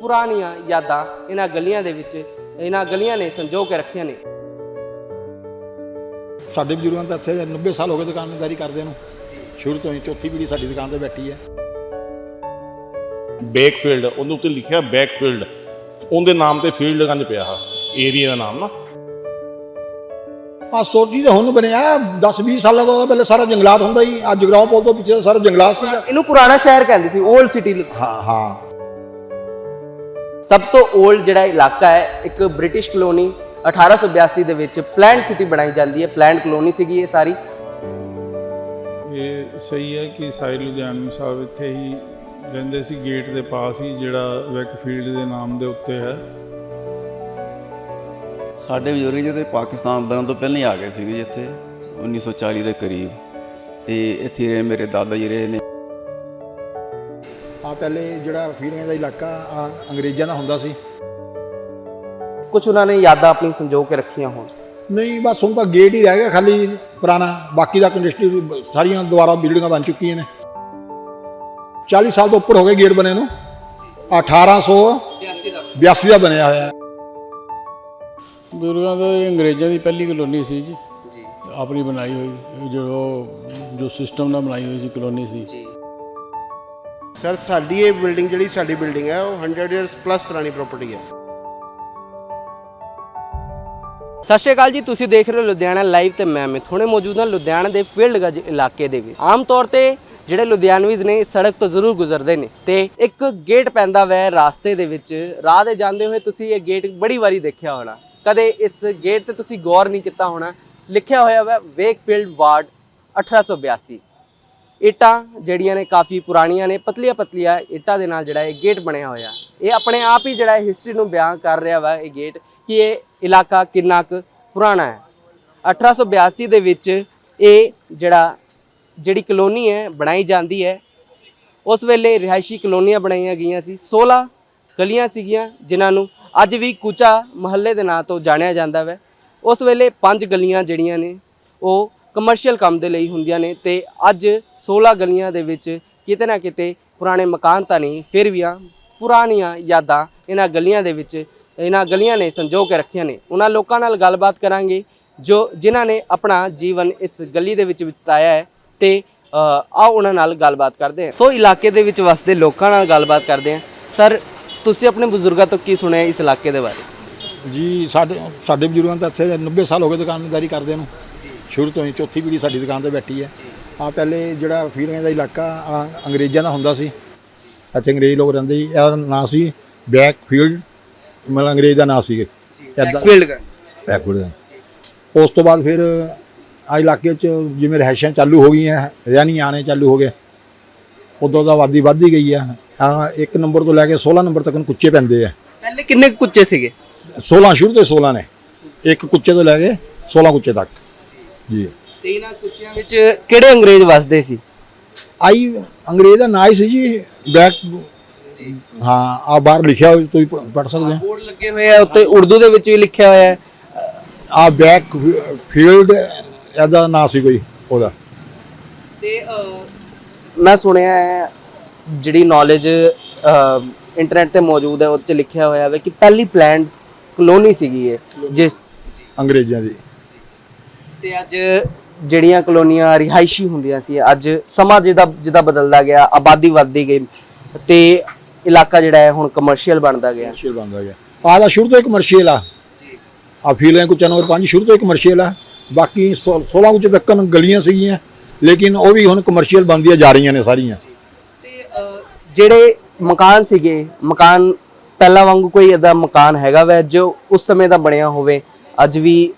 ਪੁਰਾਣੀਆਂ ਯਾਦਾਂ ਇਹਨਾਂ ਗਲੀਆਂ ਦੇ ਵਿੱਚ ਇਹਨਾਂ ਗਲੀਆਂ ਨੇ ਸੰਜੋ ਕੇ ਰੱਖੀਆਂ ਨੇ। ਸਾਡੇ ਬਜ਼ੁਰਗਾਂ ਤਾਂ ਇੱਥੇ 90 ਸਾਲ ਹੋ ਗਏ ਦੁਕਾਨਦਾਰੀ ਕਰਦੇ ਨੂੰ। ਸ਼ੁਰੂ ਤੋਂ ਹੀ ਚੌਥੀ ਪੀੜ੍ਹੀ ਸਾਡੀ ਦੁਕਾਨ ਤੇ ਬੈਠੀ ਹੈ। ਬੈਕਫੀਲਡ ਉਹਦੇ ਉੱਤੇ ਲਿਖਿਆ ਬੈਕਫੀਲਡ ਉਹਦੇ ਨਾਮ ਤੇ ਫੀਲਡ ਗੰਜ ਪਿਆ ਆ। ਏਰੀਆ ਦਾ ਨਾਮ ਨਾ। ਆ ਸੋਚੀ ਤਾਂ ਹੁਣ ਬਣਿਆ 10 20 ਸਾਲਾਂ ਤੋਂ ਪਹਿਲੇ ਸਾਰਾ ਜੰਗਲਾਤ ਹੁੰਦਾ ਹੀ ਆ ਜਗਰਾਉਂ ਪੁਲ ਤੋਂ ਪਿੱਛੇ ਸਾਰਾ ਜੰਗਲਾਤ ਸੀਗਾ। ਇਹਨੂੰ ਪੁਰਾਣਾ ਸ਼ਹਿਰ ਕਹਿੰਦੇ ਸੀ 올ਡ ਸਿਟੀ ਹਾਂ ਹਾਂ। ਸਭ ਤੋਂ 올ਡ ਜਿਹੜਾ ਇਲਾਕਾ ਹੈ ਇੱਕ ਬ੍ਰਿਟਿਸ਼ ਕਲੋਨੀ 1882 ਦੇ ਵਿੱਚ ਪਲੈਨਡ ਸਿਟੀ ਬਣਾਈ ਜਾਂਦੀ ਹੈ। ਪਲੈਨਡ ਕਲੋਨੀ ਸੀਗੀ ਇਹ ਸਾਰੀ। ਇਹ ਸਹੀ ਹੈ ਕਿ ਸਾਈ ਲੁਧਿਆਣਵੀ ਸਾਹਿਬ ਇੱਥੇ ਹੀ ਰਹਿੰਦੇ ਸੀ। ਗੇਟ ਦੇ ਪਾਸ ਹੀ ਜਿਹੜਾ ਵੈਕਫੀਲਡ ਦੇ ਨਾਮ ਦੇ ਉੱਤੇ ਹੈ। ਸਾਡੇ ਬਜ਼ੁਰਗ ਜਿਹਦੇ ਪਾਕਿਸਤਾਨ ਬਣਨ ਤੋਂ ਪਹਿਲਾਂ ਹੀ ਆ ਗਏ ਸੀਗੇ ਇੱਥੇ 1940 ਦੇ ਕਰੀਬ। ਤੇ ਇੱਥੇ ਰਹੇ ਮੇਰੇ ਦਾਦਾ ਜੀ ਰਹੇ ਨੇ। ਆ ਪਹਿਲੇ ਜਿਹੜਾ ਫੀਰਿਆਂ ਦਾ ਇਲਾਕਾ ਆ ਅੰਗਰੇਜ਼ਾਂ ਦਾ ਹੁੰਦਾ ਸੀ। ਕੁਝ ਉਹਨਾਂ ਨੇ ਯਾਦਾਂ ਆਪਣੀ ਸੰਜੋ ਕੇ ਰੱਖੀਆਂ ਹੋਣ। ਨਹੀਂ ਬਸ ਹੁਣ ਤਾਂ ਗੇਟ ਹੀ ਰਹਿ ਗਿਆ ਖਾਲੀ ਪੁਰਾਣਾ। ਬਾਕੀ ਦਾ ਇੰਡਸਟਰੀ ਸਾਰੀਆਂ ਦੁਆਰਾ ਬਿਲਡਿੰਗਾਂ ਬਣ ਚੁੱਕੀਆਂ ਨੇ। 40 ਸਾਲ ਤੋਂ ਉੱਪਰ ਹੋ ਗਏ ਗੇਟ ਬਣੇ ਨੂੰ। 1882 ਦਾ ਬਣਿਆ ਹੋਇਆ। ਹੈ ਬਜ਼ੁਰਗਾਂ ਦਾ ਅੰਗਰੇਜ਼ਾਂ ਦੀ ਪਹਿਲੀ ਕਲੋਨੀ ਸੀ ਜੀ। ਜੀ। ਆਪਣੀ ਬਣਾਈ ਹੋਈ ਜੋ ਜੋ ਸਿਸਟਮ ਨਾਲ ਬਣਾਈ ਹੋਈ ਸੀ ਕਲੋਨੀ ਸੀ। ਸਰ, ਸਾਡੀ ਇਹ ਬਿਲਡਿੰਗ ਜਿਹੜੀ ਸਾਡੀ ਬਿਲਡਿੰਗ ਹੈ, ਉਹ 100 ਇਅਰਸ ਪਲੱਸ ਪੁਰਾਣੀ ਪ੍ਰਾਪਰਟੀ ਹੈ। ਸਤਿ ਸ਼੍ਰੀ ਅਕਾਲ ਜੀ, ਤੁਸੀਂ ਦੇਖ ਰਹੇ ਹੋ ਲੁਧਿਆਣਾ ਲਾਈਵ ਤੇ ਮੈਂ ਅਮਿਤ। ਹੁਣੇ ਮੌਜੂਦ ਹਾਂ ਲੁਧਿਆਣਾ ਦੇ ਫੀਲਡ ਗੰਜ ਇਲਾਕੇ ਦੇ ਵਿੱਚ। ਆਮ ਤੌਰ ਤੇ ਜਿਹੜੇ ਲੁਧਿਆਣਵੀਜ਼ ਨੇ ਇਸ ਸੜਕ ਤੋਂ ਜ਼ਰੂਰ ਗੁਜ਼ਰਦੇ ਨੇ ਤੇ ਇੱਕ ਗੇਟ ਪੈਂਦਾ ਵੈ ਰਾਸਤੇ ਦੇ ਵਿੱਚ। ਰਾਹ ਦੇ ਜਾਂਦੇ ਹੋਏ ਤੁਸੀਂ ਇਹ ਗੇਟ ਬੜੀ ਵਾਰੀ ਦੇਖਿਆ ਹੋਣਾ। ਕਦੇ ਇਸ ਗੇਟ ਤੇ ਤੁਸੀਂ ਗੌਰ ਨਹੀਂ ਕੀਤਾ ਹੋਣਾ। ਲਿਖਿਆ ਹੋਇਆ ਵੈ ਵੇਕਫੀਲਡ ਵਾਰਡ 1882 ਇੱਟਾਂ ਜਿਹੜੀਆਂ ਨੇ ਕਾਫੀ ਪੁਰਾਣੀਆਂ ਨੇ, ਪਤਲੀਆਂ ਪਤਲੀਆਂ ਇੱਟਾਂ ਦੇ ਨਾਲ ਜਿਹੜਾ ਇਹ ਗੇਟ ਬਣਿਆ ਹੋਇਆ। ਇਹ ਆਪਣੇ ਆਪ ਹੀ ਜਿਹੜਾ ਹਿਸਟਰੀ ਨੂੰ ਬਿਆਨ ਕਰ ਰਿਹਾ ਵਾ ਇਹ ਗੇਟ ਕਿ ਇਹ ਇਲਾਕਾ ਕਿੰਨਾ ਕੁ ਪੁਰਾਣਾ ਹੈ। 1882 ਦੇ ਵਿੱਚ ਇਹ ਜਿਹੜਾ, ਜਿਹੜੀ ਕਲੋਨੀ ਹੈ, ਬਣਾਈ ਜਾਂਦੀ ਹੈ। ਉਸ ਵੇਲੇ ਰਿਹਾਇਸ਼ੀ ਕਲੋਨੀਆਂ ਬਣਾਈਆਂ ਗਈਆਂ ਸੀ। 16 ਗਲੀਆਂ ਸੀਗੀਆਂ ਜਿਨ੍ਹਾਂ ਨੂੰ ਅੱਜ ਵੀ ਕੂਚਾ ਮਹੱਲੇ ਦੇ ਨਾਂ ਤੋਂ ਜਾਣਿਆ ਜਾਂਦਾ ਵੈ। ਉਸ ਵੇਲੇ ਪੰਜ ਗਲੀਆਂ ਜਿਹੜੀਆਂ ਨੇ, ਉਹ ਕਮਰਸ਼ੀਅਲ ਕੰਮ ਦੇ ਲਈ ਹੁੰਦੀਆਂ ਨੇ ਤੇ ਅੱਜ 16 ਗਲੀਆਂ ਦੇ ਵਿੱਚ ਕਿਤੇ ਨਾ ਕਿਤੇ ਪੁਰਾਣੇ ਮਕਾਨ ਤਾਂ ਨਹੀਂ, ਫਿਰ ਵੀ ਆ, ਪੁਰਾਣੀਆਂ ਯਾਦਾਂ ਇਹਨਾਂ ਗਲੀਆਂ ਦੇ ਵਿੱਚ, ਇਹਨਾਂ ਗਲੀਆਂ ਨੇ ਸੰਜੋ ਕੇ ਰੱਖੀਆਂ ਨੇ। ਉਹਨਾਂ ਲੋਕਾਂ ਨਾਲ ਗੱਲਬਾਤ ਕਰਾਂਗੇ, ਜੋ ਜਿਨ੍ਹਾਂ ਨੇ ਆਪਣਾ ਜੀਵਨ ਇਸ ਗਲੀ ਦੇ ਵਿੱਚ ਬਿਤਾਇਆ ਹੈ ਤੇ ਆਓ ਉਹਨਾਂ ਨਾਲ ਗੱਲਬਾਤ ਕਰਦੇ ਹਾਂ। ਸੋ ਇਲਾਕੇ ਦੇ ਵਿੱਚ ਵਸਦੇ ਲੋਕਾਂ ਨਾਲ ਗੱਲਬਾਤ ਕਰਦੇ ਹਾਂ। ਸਰ, ਤੁਸੀਂ ਆਪਣੇ ਬਜ਼ੁਰਗਾਂ ਤੋਂ ਕੀ ਸੁਣਿਆ ਇਸ ਇਲਾਕੇ ਦੇ ਬਾਰੇ? ਜੀ, ਸਾਡੇ ਸਾਡੇ ਬਜ਼ੁਰਗਾਂ ਤਾਂ ਇੱਥੇ 90 ਸਾਲ ਹੋ ਗਏ ਦੁਕਾਨਦਾਰੀ ਕਰਦੇ ਨੂੰ। ਸ਼ੁਰੂ ਤੋਂ ਹੀ ਚੌਥੀ ਪੀੜ੍ਹੀ ਸਾਡੀ ਦੁਕਾਨ ਤੇ ਬੈਠੀ ਹੈ। ਆ ਪਹਿਲੇ ਜਿਹੜਾ ਫੀਰਿਆਂ ਦਾ ਇਲਾਕਾ ਆ ਅੰਗਰੇਜ਼ਾਂ ਦਾ ਹੁੰਦਾ ਸੀ। ਇੱਥੇ ਅੰਗਰੇਜ਼ ਲੋਕ ਰਹਿੰਦੇ ਸੀ। ਇਹਦਾ ਨਾਂ ਸੀ ਬੈਕਫੀਲਡ ਮਤਲਬ ਅੰਗਰੇਜ਼ ਦਾ ਨਾਂ ਸੀ ਇੱਦਾਂ ਫੀਲਡ ਗਨ ਬੈਕਵਰਡ ਦਾ। ਉਸ ਤੋਂ ਬਾਅਦ ਫਿਰ ਆ ਇਲਾਕੇ 'ਚ ਜਿਵੇਂ ਰਹਿਸ਼ਾਂ ਚਾਲੂ ਹੋ ਗਈਆਂ ਰਹਿਣੀ ਆਣੇ ਚਾਲੂ ਹੋ ਗਏ। ਉਦੋਂ ਦਾ ਆਬਾਦੀ ਵੱਧਦੀ ਗਈ ਆ। ਆ ਇੱਕ ਨੰਬਰ ਤੋਂ ਲੈ ਕੇ 16 ਨੰਬਰ ਤੱਕ ਕੁੱਚੇ ਪੈਂਦੇ ਆ। ਪਹਿਲੇ ਕਿੰਨੇ ਕੁੱਚੇ ਸੀਗੇ? 16 ਸ਼ੁਰੂ ਤੋਂ 16 ਨੇ। ਇੱਕ ਕੁੱਚੇ ਤੋਂ ਲੈ ਕੇ 16 ਕੁੱਚੇ ਤੱਕ। ਜੀ। ਤੇ ਇਹਨਾਂ ਕੁੱਚਿਆਂ ਵਿੱਚ ਕਿਹੜੇ ਅੰਗਰੇਜ਼ ਵਸਦੇ ਸੀ? ਆਈ ਅੰਗਰੇਜ਼ ਦਾ ਨਾਂ ਹੀ ਸੀ ਜੀ ਬੈਕ ਹਾਂ ਆ ਬਾਹਰ ਲਿਖਿਆ ਹੋਇਆ ਤੁਸੀਂ ਪੜ ਸਕਦੇ ਹੋ। ਬੋਰਡ ਲੱਗੇ ਹੋਏ ਆ ਉੱਤੇ ਉਰਦੂ ਦੇ ਵਿੱਚ ਵੀ ਲਿਖਿਆ ਹੋਇਆ ਹੈ। ਆ ਬੈਕ ਫੀਲਡ ਇਹਦਾ ਨਾਂ ਸੀ ਕੋਈ ਉਹਦਾ। ਤੇ ਅਹ, ਮੈਂ ਸੁਣਿਆ ਹੈ ਜਿਹੜੀ ਨੌਲੇਜ ਇੰਟਰਨੈਟ ਤੇ ਮੌਜੂਦ ਹੈ ਉਹ 'ਚ ਲਿਖਿਆ ਹੋਇਆ ਹੈ ਕਿ ਪਹਿਲੀ ਪਲੈਨਡ ਕਲੋਨੀ ਸੀਗੀ ਇਹ ਜਿਸ ਅੰਗਰੇਜ਼ਾਂ ਦੀ। ਤੇ ਅੱਜ ਜਿਹੜੀਆਂ ਕਲੋਨੀਆਂ ਰਿਹਾਇਸ਼ੀ ਹੁੰਦੀਆਂ ਸੀ ਅੱਜ ਸਮਾਂ ਜਿਹਦਾ ਜਿਹਦਾ ਬਦਲਦਾ ਗਿਆ ਆਬਾਦੀ ਵੱਧਦੀ ਗਈ ਤੇ ਇਲਾਕਾ ਜਿਹੜਾ ਹੈ ਹੁਣ ਕਮਰਸ਼ੀਅਲ ਬਣਦਾ ਗਿਆ। ਕਮਰਸ਼ੀਅਲ ਬਣਦਾ ਗਿਆ। ਆਹ ਦਾ ਸ਼ੁਰੂ ਤੋਂ ਹੀ ਕਮਰਸ਼ੀਅਲ ਆ। ਆ ਫੀਲਿੰਗ ਕੁਝ ਨੰਬਰ 5 ਸ਼ੁਰੂ ਤੋਂ ਹੀ ਕਮਰਸ਼ੀਅਲ ਆ। ਬਾਕੀ 16 ਕੁਝ ਤੱਕ ਗਲੀਆਂ ਸੀਗੀਆਂ ਲੇਕਿਨ ਉਹ ਵੀ ਹੁਣ ਕਮਰਸ਼ੀਅਲ ਬਣਦੀਆਂ ਜਾ ਰਹੀਆਂ ਨੇ ਸਾਰੀਆਂ। ਤੇ ਜਿਹੜੇ ਮਕਾਨ ਸੀਗੇ ਮਕਾਨ ਪਹਿਲਾਂ ਵਾਂਗੂ ਕੋਈ ਏਦਾਂ ਮਕਾਨ ਹੈਗਾ ਵੈ ਜੋ ਉਸ ਸਮੇਂ ਦਾ ਬਣਿਆ ਹੋਵੇ ਅੱਜ ਵੀ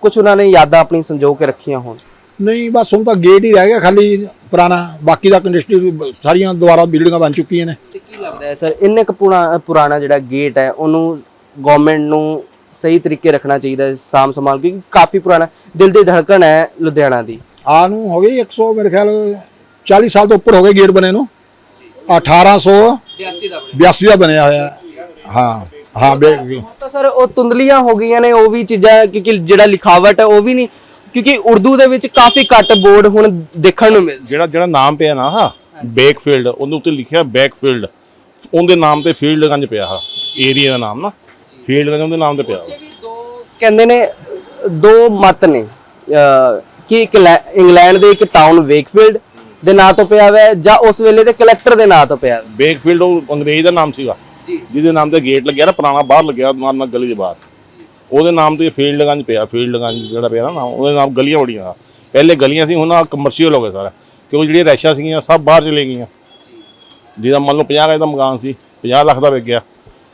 ਕੁਝ ਉਹਨਾਂ ਨੇ ਯਾਦਾਂ ਆਪਣੀ ਸੰਜੋ ਕੇ ਰੱਖੀਆਂ ਹੋਣ? ਨਹੀਂ ਬਸ ਹੁਣ ਤਾਂ ਗੇਟ ਹੀ ਰਹਿ ਗਿਆ ਖਾਲੀ ਪੁਰਾਣਾ ਬਾਕੀ ਦਾ ਇੰਡਸਟਰੀ ਸਾਰੀਆਂ ਦੁਆਰਾ ਬਿਲਡਿੰਗਾਂ ਬਣ ਚੁੱਕੀਆਂ ਨੇ। ਤੇ ਕੀ ਲੱਗਦਾ ਹੈ ਸਰ ਇੰਨੇ ਕੁ ਪੁਰਾ- ਪੁਰਾਣਾ ਜਿਹੜਾ ਗੇਟ ਹੈ ਉਹਨੂੰ ਗਵਰਨਮੈਂਟ ਨੂੰ ਸਹੀ ਤਰੀਕੇ ਰੱਖਣਾ ਚਾਹੀਦਾ ਹੈ ਸਾਮ ਸੰਭਾਲ ਕਿਉਂਕਿ ਕਾਫੀ ਪੁਰਾਣਾ ਦਿਲ ਦੀ ਧੜਕਣ ਹੈ ਲੁਧਿਆਣਾ ਦੀ। ਆ ਨੂੰ ਹੋ ਗਈ 100 ਮੇਰੇ ਖਿਆਲ 40 ਸਾਲ ਤੋਂ ਉੱਪਰ ਹੋ ਗਏ ਗੇਟ ਬਣੇ ਨੂੰ। 1882 82 ਦਾ ਦਾ ਬਣਿਆ ਹੋਇਆ। ਹੈ। ਹਾਂ ਹਾਂ ਬੇ- ਤਾਂ ਸਰ ਉਹ ਤੁੰਦਲੀਆਂ ਹੋ ਗਈਆਂ ਨੇ ਉਹ ਵੀ ਚੀਜ਼ਾਂ ਕਿਉਂਕਿ ਜਿਹੜਾ ਲਿਖਾਵਟ ਹੈ ਉਹ ਵੀ ਨਹੀਂ। ਕਿਉਂਕਿ ਉਰਦੂ ਦੇ ਵਿੱਚ ਕਾਫੀ ਘੱਟ ਬੋਰਡ ਹੁਣ ਦੇਖਣ ਨੂੰ ਮਿਲਦੇ। ਜਿਹੜਾ ਜਿਹੜਾ ਨਾਮ ਪਿਆ ਨਾ ਹਾਂ ਬੈਕਫੀਲਡ ਉਹਦੇ ਉੱਤੇ ਲਿਖਿਆ ਬੈਕਫੀਲਡ ਉਹਦੇ ਨਾਮ ਤੇ ਫੀਲਡਗੰਜ ਪਿਆ ਆ ਏਰੀਆ ਦਾ ਨਾਮ ਨਾ। ਫੀਲਡਗੰਜ ਉਹਦੇ ਨਾਮ ਤੇ ਪਿਆ। ਵਾ। ਵੀ ਦੋ ਕਹਿੰਦੇ ਨੇ ਦੋ ਮਤ ਨੇ। ਕਿ ਇੱਕ ਇੰਗਲੈਂਡ ਦੇ ਇੱਕ ਟਾਊਨ ਵੇਕਫੀਲਡ ਦੇ ਨਾਂ ਤੋਂ ਪਿਆ ਹੋਇਆ ਹੈ ਜਾਂ ਉਸ ਵੇਲੇ ਦੇ ਕਲੈਕਟਰ ਦੇ ਨਾਂ ਤੋਂ ਪਿਆ ਹੈ। ਬੇਕਫੀਲਡ ਉਹ ਅੰਗਰੇਜ਼ ਦਾ ਨਾਮ ਸੀਗਾ। ਜਿਹਦੇ ਨਾਮ ਤੇ ਗੇਟ ਲੱਗਿਆ ਨਾ ਪੁਰਾਣਾ ਬਾਹਰ ਲੱਗਿਆ ਨਾਲ ਨਾਲ ਗਲੀ ਦੇ ਬਾਹਰ। ਉਹਦੇ ਨਾਮ ਤੇ ਫੀਲਡਗੰਜ ਪਿਆ ਫੀਲਡਗੰਜ ਜਿਹੜਾ ਪਿਆ ਨਾ ਉਹਦੇ ਨਾਮ ਗਲੀਆਂ ਬੜੀਆਂ। ਪਹਿਲੇ ਗਲੀਆਂ ਸੀ ਹੁਣ ਆ ਕਮਰਸ਼ੀਅਲ ਹੋ ਗਏ ਸਾਰਾ। ਕਿਉਂ ਜਿਹੜੀਆਂ ਰੈਸ਼ਾਂ ਸੀਗੀਆਂ ਸਭ ਬਾਹਰ ਚਲੇ ਗਈਆਂ। ਜਿਹਦਾ ਮੰਨ ਲਓ 50 ਗਜ ਦਾ ਮਕਾਨ ਸੀ 50 ਲੱਖ ਦਾ ਵਿਕ ਗਿਆ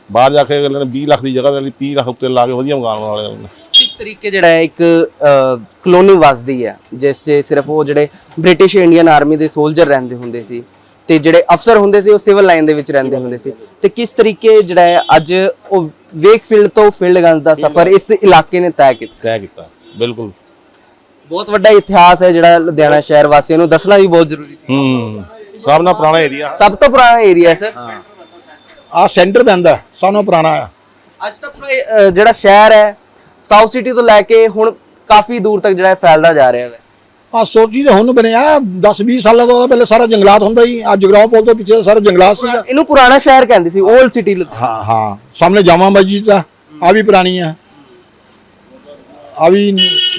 ਬਾਹਰ ਜਾ ਕੇ ਅਗਲੇ ਨੇ 20 ਲੱਖ ਦੀ ਜਗ੍ਹਾ ਲਈ 30 ਲੱਖ ਉੱਤੇ ਲਾ ਕੇ ਵਧੀਆ ਮਕਾਨ ਬਣਾ ਲਿਆ ਉਹਨੇ। ਕਿਸ ਤਰੀਕੇ ਜਿਹੜਾ ਹੈ ਇੱਕ ਕਲੋਨੀ ਵਸਦੀ ਹੈ ਜਿਸ 'ਚ ਸਿਰਫ ਉਹ ਜਿਹੜੇ ਬ੍ਰਿਟਿਸ਼ ਇੰਡੀਅਨ ਆਰਮੀ ਦੇ ਸੋਲਜਰ ਰਹਿੰਦੇ ਹੁੰਦੇ ਸੀ ਤੇ ਜਿਹੜੇ ਅਫਸਰ ਹੁੰਦੇ ਸੀ ਉਹ ਸਿਵਲ ਲਾਈਨ ਦੇ ਵਿੱਚ ਰਹਿੰਦੇ ਹੁੰਦੇ ਸੀ। ਤੇ ਕਿਸ ਤਰੀਕੇ ਜਿਹੜਾ ਹੈ ਅੱਜ ਉਹ ਵੇਕਫੀਲਡ ਤੋਂ ਫੀਲਡਗੰਜ ਦਾ ਸਫ਼ਰ ਇਸ ਇਲਾਕੇ ਨੇ ਤੈਅ ਕੀਤਾ? ਤੈਅ ਕੀਤਾ ਬਿਲਕੁਲ। ਬਹੁਤ ਵੱਡਾ ਇਤਿਹਾਸ ਹੈ ਜਿਹੜਾ ਲੁਧਿਆਣਾ ਸ਼ਹਿਰ ਵਾਸੀਆਂ ਨੂੰ ਦੱਸਣਾ ਵੀ ਬਹੁਤ ਜ਼ਰੂਰੀ ਸੀ। ਹੂੰ ਸਭ ਨਾਲ ਪੁਰਾਣਾ ਏਰੀਆ। ਸਭ ਤੋਂ ਪੁਰਾਣਾ ਏਰੀਆ ਹੈ ਸਰ। ਆ ਸੈਂਟਰ ਪੈਂਦਾ ਸਭ ਨਾਲੋਂ ਪੁਰਾਣਾ ਆ। ਅੱਜ ਤੱਕ ਜਿਹੜਾ ਸ਼ਹਿਰ ਹੈ ਸਾਊਥ ਸਿਟੀ ਤੋਂ ਲੈ ਕੇ ਹੁਣ ਕਾਫੀ ਦੂਰ ਤੱਕ ਜਿਹੜਾ ਫੈਲਦਾ ਜਾ ਰਿਹਾ ਹੈ। ਆ ਸੋਚੀ ਤਾਂ ਹੁਣ ਬਣਿਆ 10 20 ਸਾਲਾਂ ਤੋਂ ਪਹਿਲੇ ਸਾਰਾ ਜੰਗਲਾਤ ਹੁੰਦਾ ਹੀ ਆ ਜਗਰਾਉਂ ਪੁਲ ਤੋਂ ਪਿੱਛੇ ਸਾਰਾ ਜੰਗਲਾਤ ਸੀਗਾ। ਇਹਨੂੰ ਪੁਰਾਣਾ ਸ਼ਹਿਰ ਕਹਿੰਦੇ ਸੀ 올ਡ ਸਿਟੀ ਹਾਂ ਹਾਂ ਸਾਹਮਣੇ ਜਾਮਾ ਮਸਜਿਦ ਆ ਆ ਵੀ ਪੁਰਾਣੀ ਆ। ਆ ਵੀ